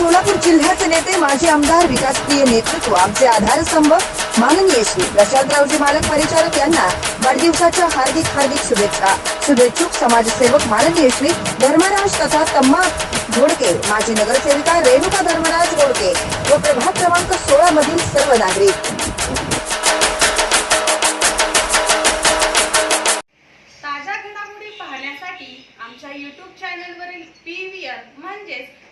सोलापूर जिल्ह्याचे नेते माजी आमदार विकासप्रिय नेतृत्व आमचे आधारस्तंभ माननीय श्री प्रशांतरावजी मालक परिचारक यांना वाढदिवसाच्या हार्दिक हार्दिक शुभेच्छा. शुभेच्छुक समाजसेवक माननीय श्री धर्मराज तथा तम्मा घोडके माजी नगरसेविका रेणुका धर्मराज घोडके. व प्रभाग क्रमांक सोळा मधील सर्व नागरिक. ताज्या घडामोडी पाहण्यासाठी आमच्या युट्यूब चॅनलवरील पी व्ही आर म्हणजेच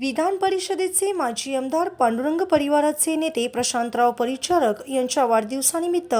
विधान परिषदेचे माजी आमदार पांडुरंग परिवाराचे नेते प्रशांतराव परिचारक यांच्या वाढदिवसानिमित्त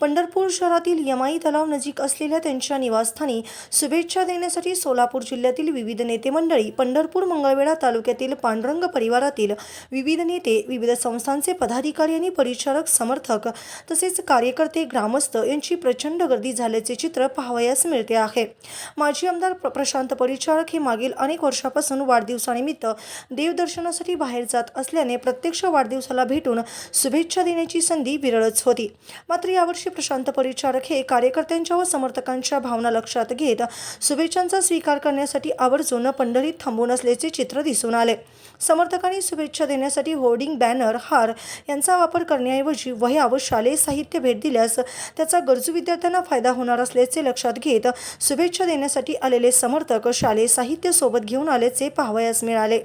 पंढरपूर शहरातील यमाई तलाव नजीक असलेल्या त्यांच्या निवासस्थानी शुभेच्छा देण्यासाठी सोलापूर जिल्ह्यातील विविध नेते मंडळी पंढरपूर मंगळवेढा तालुक्यातील पांडुरंग परिवारातील विविध नेते विविध संस्थांचे पदाधिकारी आणि परिचारक समर्थक तसेच कार्यकर्ते ग्रामस्थ यांची प्रचंड गर्दी झाल्याचे चित्र पाहावयास मिळते आहे. माजी आमदार प्र- प्रशांत परिचारक हे मागील अनेक वर्षापासून वाढदिवसानिमित्त देवदर्शनासाठी बाहेर जात असल्याने प्रत्यक्ष वाढदिवसाला भेटून शुभेच्छा देण्याची संधी विरळच होती. मात्र यावर्षी प्रशांत परिचारक हे कार्यकर्त्यांच्या व समर्थकांच्या भावना लक्षात घेत शुभेच्छांचा स्वीकार करण्यासाठी आवर्जून पंढरीत थांबून असल्याचे चित्र दिसून आले. समर्थकांनी शुभेच्छा देण्यासाठी होर्डिंग बॅनर हार यांचा वापर करण्याऐवजी वह्या व शालेय साहित्य भेट दिल्यास त्याचा गरजू विद्यार्थ्यांना फायदा होणार असल्याचे लक्षात घेत शुभेच्छा देण्यासाठी आलेले समर्थक शालेय साहित्य सोबत घेऊन आल्याचे पाहावयास मिळाले.